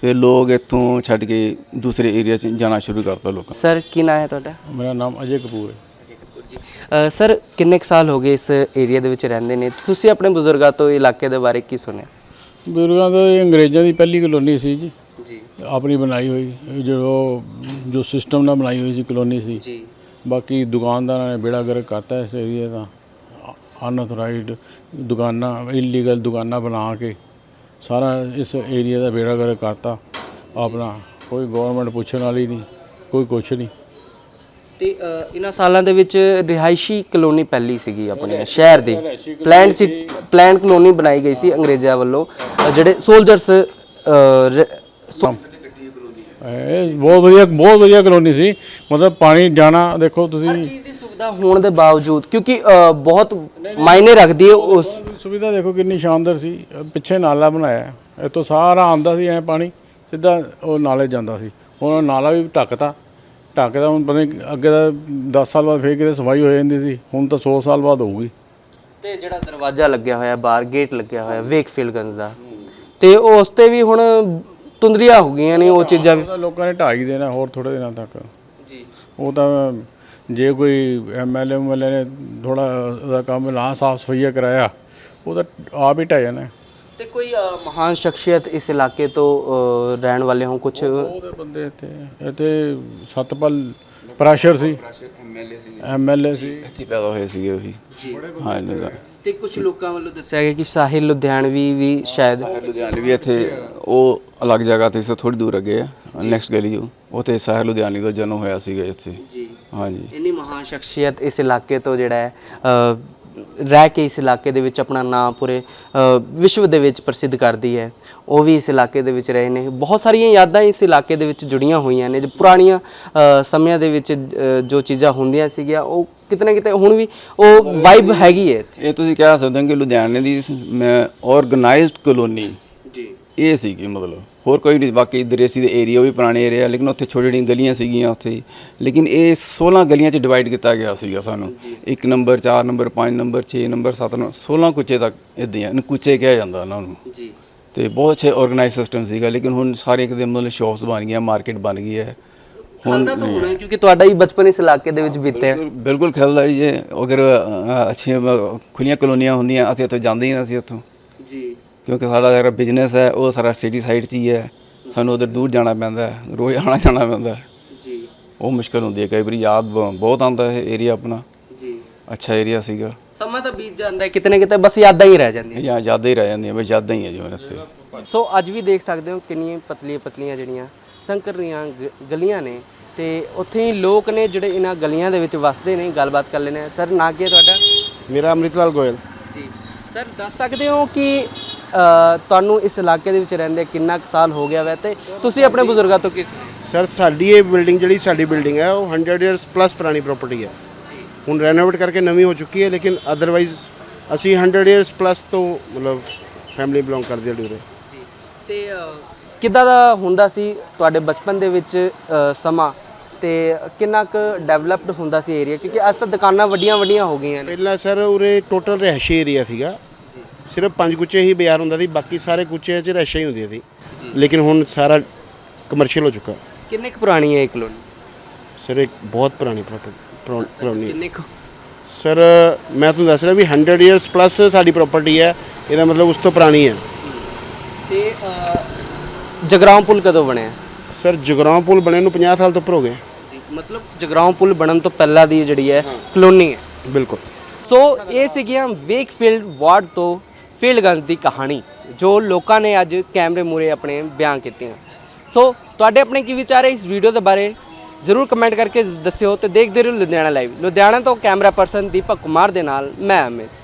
ਫਿਰ ਲੋਕ ਇੱਥੋਂ ਛੱਡ ਕੇ ਦੂਸਰੇ ਏਰੀਆ 'ਚ ਜਾਣਾ ਸ਼ੁਰੂ ਕਰਤਾ ਲੋਕਾਂ ਸਰ ਕੀ ਨਾਂ ਹੈ ਤੁਹਾਡਾ? ਮੇਰਾ ਨਾਮ ਅਜੇ ਕਪੂਰ ਹੈ। ਅ, ਸਰ ਕਿੰਨੇ ਕੁ ਸਾਲ ਹੋ ਗਏ ਇਸ ਏਰੀਆ ਦੇ ਵਿੱਚ ਰਹਿੰਦੇ ਨੇ? ਤੁਸੀਂ ਆਪਣੇ ਬਜ਼ੁਰਗਾਂ ਤੋਂ ਇਲਾਕੇ ਦੇ ਬਾਰੇ ਕੀ ਸੁਣਿਆ? ਬਜ਼ੁਰਗਾਂ ਦਾ ਇਹ ਅੰਗਰੇਜ਼ਾਂ ਦੀ ਪਹਿਲੀ ਕਲੋਨੀ ਸੀ ਜੀ। ਜੀ। ਆਪਣੀ ਬਣਾਈ ਹੋਈ ਜੋ ਜੋ ਸਿਸਟਮ ਨਾਲ ਬਣਾਈ ਹੋਈ ਸੀ ਕਲੋਨੀ ਸੀ। ਜੀ। ਬਾਕੀ ਦੁਕਾਨਦਾਰਾਂ ਨੇ ਬੇੜਾ ਗਰਕ ਕਰਤਾ ਇਸ ਏਰੀਏ ਦਾ। ਅਨਅਥੋਰਾਈਜ਼ਡ ਦੁਕਾਨਾਂ ਇਲੀਗਲ ਦੁਕਾਨਾਂ ਬਣਾ ਕੇ ਸਾਰਾ ਇਸ ਏਰੀਆ ਦਾ ਬੇੜਾ ਗਰਕ ਕਰਤਾ। ਆਪਣਾ ਕੋਈ ਗਵਰਨਮੈਂਟ ਪੁੱਛਣ ਵਾਲੀ ਨਹੀਂ ਕੋਈ ਕੁਛ ਨਹੀਂ। ਤੇ ਅ, ਇਹਨਾਂ ਸਾਲਾਂ ਦੇ ਵਿੱਚ ਰਿਹਾਇਸ਼ੀ ਕਲੋਨੀ ਪਹਿਲੀ ਸੀਗੀ ਆਪਣੇ ਸ਼ਹਿਰ ਦੀ। ਪਲਾਨਡ ਸੀ ਪਲਾਨਡ ਕਲੋਨੀ ਬਣਾਈ ਗਈ ਸੀ ਅੰਗਰੇਜ਼ਾਂ ਵੱਲੋਂ। ਅ, ਜਿਹੜੇ ਸੋਲਜਰਸ ਇਹ ਬਹੁਤ ਵਧੀਆ ਬਹੁਤ ਵਧੀਆ ਕਲੋਨੀ ਸੀ। ਮਤਲਬ ਪਾਣੀ ਜਾਣਾ ਦੇਖੋ ਤੁਸੀਂ ਚੀਜ਼ ਦੀ ਸੁਵਿਧਾ ਹੋਣ ਦੇ ਬਾਵਜੂਦ ਕਿਉਂਕਿ ਅ, ਬਹੁਤ ਮਾਇਨੇ ਰੱਖਦੀ ਹੈ ਉਸ ਸੁਵਿਧਾ ਦੇਖੋ ਕਿੰਨੀ ਸ਼ਾਨਦਾਰ ਸੀ। ਅਹ ਪਿੱਛੇ ਨਾਲਾ ਬਣਾਇਆ। ਤੋਂ ਸਾਰਾ ਆਂਦਾ ਸੀ ਐ ਪਾਣੀ। ਸਿੱਧਾ ਉਹ ਨਾਲੇ ਜਾਂਦਾ ਸੀ। ਹੁਣ ਉਹ ਨਾਲਾ ਵੀ ਢੱਕਤਾ। ਢੱਕਦਾ ਹੁਣ ਪਤਾ ਨਹੀਂ ਅੱਗੇ ਦਾ 10 ਸਾਲ ਬਾਅਦ ਫੇਰ ਕਿਤੇ ਸਫ਼ਾਈ ਹੋ ਜਾਂਦੀ ਸੀ। ਹੁਣ ਤਾਂ 100 ਸਾਲ ਬਾਅਦ ਹੋਊਗੀ। ਤੇ ਜਿਹੜਾ ਦਰਵਾਜ਼ਾ ਲੱਗਿਆ ਹੋਇਆ ਬਾਹਰ ਗੇਟ ਲੱਗਿਆ ਹੋਇਆ ਵੇਕਫੀਲਡਗੰਜ ਦਾ। ਤੇ ਉਸ ਤੇ ਵੀ ਹੁਣ ਤੁੰਦਰੀਆਂ ਹੋ ਗਈਆਂ ਨੇ ਉਹ ਚੀਜ਼ਾਂ ਵੀ। ਉਹ ਤਾਂ ਲੋਕਾਂ ਨੇ ਢਾਈ ਦੇਣਾ ਹੋਰ ਥੋੜੇ ਦਿਨਾਂ ਤੱਕ। ਜੀ। ਉਹ ਤਾਂ ਜੇ ਕੋਈ ਐਮਐਲਏ ਐਮਐਲਏ ਨੇ ਥੋੜਾ ਉਹਦਾ ਕੰਮ ਨਾ ਸਾਫ਼ ਸਫਾਈਆ ਕਰਾਇਆ ਉਹ ਤਾਂ ਆਪ ਹੀ ਢਾਇਆ ਨਾ ਤੇ ਕੋਈ ਅ, ਮਹਾਨ ਸ਼ਖਸੀਅਤ ਇਸ ਇਲਾਕੇ ਤੋਂ ਅ, ਰਹਿਣ ਵਾਲੇ ਹੋ ਕੁਝ ਉਹਦੇ ਬੰਦੇ ਇੱਥੇ ਇੱਥੇ ਸਤਪਾਲ ਪ੍ਰੈਸ਼ਰ ਸੀ। ਐਮਐਲਏ ਸੀ। ਐਮਐਲਏ ਸੀ। ਇੱਥੇ ਪੈਦਾ ਹੋਏ ਸੀਗੇ ਉਹੀ। ਜੀ। ਹਾਂ ਇਹਨਾਂ ਦਾ। ਤੇ ਕੁਝ ਲੋਕਾਂ ਵੱਲੋਂ ਦੱਸਿਆ ਗਿਆ ਕਿ ਸਾਹਿਲ ਲੁਧਿਆਣਵੀ ਵੀ ਸ਼ਾਇਦ ਲੁਧਿਆਣੇ ਵੀ ਇੱਥੇ ਉਹ ਅਲੱਗ ਜਗ੍ਹਾ ਤੇ ਇਸ ਥੋੜੀ ਦੂਰ ਅੱਗੇ ਆ। ਨੈਕਸਟ ਗਲੀ ਜੋ। ਉੱਥੇ ਸਾਹਿਲ ਲੁਧਿਆਣੀ ਦਾ ਜਨਮ ਹੋਇਆ ਸੀਗਾ ਇੱਥੇ। ਜੀ। ਹਾਂਜੀ। ਇੰਨੀ ਮਹਾਨ ਸ਼ਖਸੀਅਤ ਇਸ ਇਲਾਕੇ ਤੋਂ ਜਿਹੜਾ ਹੈ ਅ, ਰਹਿ ਕੇ ਇਸ ਇਲਾਕੇ ਦੇ ਵਿੱਚ ਆਪਣਾ ਨਾਮ ਪੂਰੇ ਅ, ਵਿਸ਼ਵ ਦੇ ਵਿੱਚ ਪ੍ਰਸਿੱਧ ਕਰਦੀ ਹੈ। ਉਹ ਵੀ ਇਸ ਇਲਾਕੇ ਦੇ ਵਿੱਚ ਰਹੇ ਨੇ। ਬਹੁਤ ਸਾਰੀਆਂ ਯਾਦਾਂ ਇਸ ਇਲਾਕੇ ਦੇ ਵਿੱਚ ਜੁੜੀਆਂ ਹੋਈਆਂ ਨੇ। ਜੋ ਪੁਰਾਣੀਆਂ ਸਮਿਆਂ ਦੇ ਵਿੱਚ ਜੋ ਚੀਜ਼ਾਂ ਹੁੰਦੀਆਂ ਸੀਗੀਆਂ ਉਹ ਕਿਤੇ ਨਾ ਕਿਤੇ ਹੁਣ ਵੀ ਉਹ ਵਾਈਬ ਹੈਗੀ ਹੈ ਇੱਥੇ। ਇਹ ਤੁਸੀਂ ਕਹਿ ਸਕਦੇ ਹੋ ਕਿ ਲੁਧਿਆਣੇ ਦੀ ਮੈਂ ਆਰਗੇਨਾਈਜ਼ਡ ਕਲੋਨੀ ਜੀ। ਇਹ ਸੀਗੀ ਮਤਲਬ। ਹੋਰ ਕੋਈ ਨਹੀਂ ਬਾਕੀ ਦਰੇਸੀ ਦੇ ਏਰੀਆ ਵੀ ਪੁਰਾਣੇ ਏਰੀਆ ਲੇਕਿਨ ਉੱਥੇ ਛੋਟੀ ਛੋਟੀਆਂ ਗਲੀਆਂ ਸੀਗੀਆਂ ਉੱਥੇ। ਲੇਕਿਨ ਇਹ 16 ਗਲੀਆਂ 'ਚ ਡਿਵਾਈਡ ਕੀਤਾ ਗਿਆ ਸੀਗਾ ਸਾਨੂੰ। 1 number 4 number 5 number 6 number 7 number 16 ਕੁੱਚੇ ਤੱਕ ਇਦਾਂ ਇਹਨੂੰ ਕੁੱਚੇ ਕਿਹਾ ਜਾਂਦਾ ਉਹਨਾਂ ਨੂੰ। ਜੀ। ਤੇ ਬਹੁਤ ਅੱਛੇ ਆਰਗੇਨਾਈਜ਼ ਸਿਸਟਮ ਸੀਗਾ ਲੇਕਿਨ ਹੁਣ ਸਾਰੇ ਕਿਤੇ ਮਤਲਬ ਸ਼ਾਪਸ ਬਣ ਗਈਆਂ ਮਾਰਕੀਟ ਬਣ ਗਈ ਹੈ। ਖਾਂਦਾ ਤਾਂ ਹੋਣਾ ਕਿਉਂਕਿ ਤੁਹਾਡਾ ਹੀ ਬਚਪਨ ਇਸ ਇਲਾਕੇ ਦੇ ਵਿੱਚ ਬੀਤਿਆ। ਬਿਲਕੁਲ ਖਿਲਦਾ ਜੀ ਅਗਰ ਅੱਛੀਆਂ ਖੁੱਲੀਆਂ ਕਲੋਨੀਆਂ ਹੁੰਦੀਆਂ ਅਸੀਂ ਇੱਥੋਂ ਜਾਂਦੇ ਹੀ ਨਾ ਸੀ ਉੱਥੋਂ। ਜੀ। ਕਿਉਂਕਿ ਸਾਡਾ ਜਿਹੜਾ ਬਿਜ਼ਨਸ ਹੈ ਉਹ ਸਾਰਾ ਸਿਟੀ ਸਾਈਡ 'ਚ ਹੀ ਹੈ। ਸਾਨੂੰ ਉਧਰ ਦੂਰ ਜਾਣਾ ਪੈਂਦਾ ਹੈ ਰੋਜ਼ ਆਉਣਾ ਜਾਣਾ ਪੈਂਦਾ ਹੈ। ਜੀ। ਉਹ ਮੁਸ਼ਕਲ ਹੁੰਦੀ ਹੈ ਕਈ ਵਾਰੀ ਯਾਦ ਬਹੁਤ ਆਉਂਦਾ ਹੈ ਏਰੀਆ ਆਪਣਾ। ਜੀ। ਅੱਛਾ ਏਰੀਆ ਸੀਗਾ। ਸਮਾਂ ਤਾਂ ਬੀਤ ਜਾਂਦਾ ਹੈ ਕਿਤੇ ਨਾ ਕਿਤੇ ਬਸ ਯਾਦਾਂ ਹੀ ਰਹਿ ਜਾਂਦੀਆਂ। ਜਾਂ ਯਾਦਾਂ ਹੀ ਰਹਿ ਜਾਂਦੀਆਂ ਬਸ ਯਾਦਾਂ ਹੀ ਹੈ ਜਿਵੇਂ ਇੱਥੇ। ਸੋ ਅੱਜ ਵੀ ਦੇਖ ਸਕਦੇ ਹੋ ਕਿੰਨੀਆਂ ਪਤਲੀਆਂ ਪਤਲੀਆਂ ਜਿਹੜੀਆਂ ਸੰਕਰ ਰਹੀਆਂ ਗ- ਗਲੀਆਂ ਨੇ ਤੇ ਉੱਥੇ ਹੀ ਲੋਕ ਨੇ ਜਿਹੜੇ ਇਹਨਾਂ ਗਲੀਆਂ ਦੇ ਵਿੱਚ ਵਸਦੇ ਨੇ ਗੱਲਬਾਤ ਕਰ ਲੈਣੇ ਸਰ ਨਾਂ ਕੀ ਹੈ ਤੁਹਾਡਾ? ਮੇਰਾ ਅੰਮ੍ਰਿਤਲਾਲ ਗੋਇਲ। ਜੀ। ਸਰ ਦੱਸ ਸਕਦੇ ਹੋ ਕਿ ਅ, ਤੁਹਾਨੂੰ ਇਸ ਇਲਾਕੇ ਦੇ ਵਿੱਚ ਰਹਿੰਦੇ ਕਿੰਨਾ ਕੁ ਸਾਲ ਹੋ ਗਿਆ ਵੈ ਤੇ ਤੁਸੀਂ ਆਪਣੇ ਬਜ਼ੁਰਗਾਂ ਤੋਂ ਕੀ ਸੁਣਿਆ? ਸਰ ਸਾਡੀ ਇਹ ਬਿਲਡਿੰਗ ਜਿਹੜੀ ਸਾਡੀ ਬਿਲਡਿੰਗ ਹੈ ਉਹ 100 ਇਅਰਸ ਪਲੱਸ ਪੁਰਾਣੀ ਪ੍ਰਾਪਰਟੀ ਹੈ। ਹੁਣ ਰੈਨੋਵੇਟ ਕਰਕੇ ਨਵੀਂ ਹੋ ਚੁੱਕੀ ਹੈ ਲੇਕਿਨ ਅਦਰਵਾਈਜ਼ ਅਸੀਂ 100 ਇਅਰਸ ਪਲੱਸ ਤੋਂ ਮਤਲਬ ਫੈਮਿਲੀ ਬਿਲੋਂਗ ਕਰਦੇ ਹਾਂ ਡੂਰੇ। ਜੀ ਤੇ ਕਿੱਦਾਂ ਦਾ ਹੁੰਦਾ ਸੀ ਤੁਹਾਡੇ ਬਚਪਨ ਦੇ ਵਿੱਚ ਅ, ਸਮਾਂ? ਤੇ ਕਿੰਨਾ ਕੁ ਡਿਵੈਲਪਡ ਹੁੰਦਾ ਸੀ ਏਰੀਆ ਕਿਉਂਕਿ ਅੱਜ ਤਾਂ ਦੁਕਾਨਾਂ ਵੱਡੀਆਂ ਵੱਡੀਆਂ ਹੋ ਗਈਆਂ ਨੇ। ਪਹਿਲਾਂ ਸਰ ਉਰੇ ਟੋਟਲ ਰਹਿਸ਼ੀ ਏਰੀਆ ਸੀਗਾ। ਸਿਰਫ ਪੰਜ ਕੁੱਚੇ ਹੀ ਬਾਜ਼ਾਰ ਹੁੰਦਾ ਸੀ ਬਾਕੀ ਸਾਰੇ ਕੁੱਚੇ 'ਚ ਰਹਿਸ਼ਾਂ ਹੀ ਹੁੰਦੀਆਂ ਸੀ। ਲੇਕਿਨ ਹੁਣ ਸਾਰਾ ਕਮਰਸ਼ੀਅਲ ਹੋ ਚੁੱਕਾ। ਕਿੰਨੇ ਕੁ ਪੁਰਾਣੀ ਹੈ ਇਹ ਕਲੋਨੀ ਸਰ ਇੱਕ ਬਹੁਤ ਪੁਰਾਣੀ ਪ੍ਰਾਪਰਟੀ ਪੁਰਾਣੀ ਕਿੰਨੇ ਕੁ? ਸਰ ਮੈਂ ਤੁਹਾਨੂੰ ਦੱਸ ਰਿਹਾ ਵੀ 100 ਇਅਰਸ ਪਲੱਸ ਸਾਡੀ ਪ੍ਰਾਪਰਟੀ ਹੈ। ਇਹਦਾ ਮਤਲਬ ਉਸ ਤੋਂ ਪੁਰਾਣੀ ਹੈ। ਤੇ ਅ, ਜਗਰਾਉਂ ਪੁਲ ਕਦੋਂ ਬਣਿਆ? ਸਰ ਜਗਰਾਉਂ ਪੁਲ ਬਣੇ ਨੂੰ 50 ਸਾਲ ਤੋਂ ਉੱਪਰ ਹੋ ਗਏ। ਜੀ ਮਤਲਬ ਜਗਰਾਉਂ ਪੁਲ ਬਣਨ ਤੋਂ ਪਹਿਲਾਂ ਦੀ ਜਿਹੜੀ ਹੈ ਕਲੋਨੀ ਹੈ। ਬਿਲਕੁਲ। ਸੋ ਇਹ ਸੀਗੀਆਂ ਵੇਕਫੀਲਡ ਵਾਰਡ ਤੋਂ ਫੀਲਡਗੰਜ ਦੀ ਕਹਾਣੀ ਜੋ ਲੋਕਾਂ ਨੇ ਅੱਜ ਕੈਮਰੇ ਮੂਰੇ ਆਪਣੇ ਬਿਆਨ ਕੀਤੀਆਂ। ਸੋ ਤੁਹਾਡੇ ਆਪਣੇ ਕੀ ਵਿਚਾਰ ਹੈ ਇਸ ਵੀਡੀਓ ਦੇ ਬਾਰੇ? ਜ਼ਰੂਰ ਕਮੈਂਟ ਕਰਕੇ ਦੱਸਿਓ ਤੇ ਦੇਖਦੇ ਰਹੋ ਲੁਧਿਆਣਾ ਲਾਈਵ ਲੁਧਿਆਣਾ ਤੋਂ ਕੈਮਰਾ ਪਰਸਨ ਦੀਪਕ ਕੁਮਾਰ ਦੇ ਨਾਲ, ਮੈਂ ਅਮਿਤ।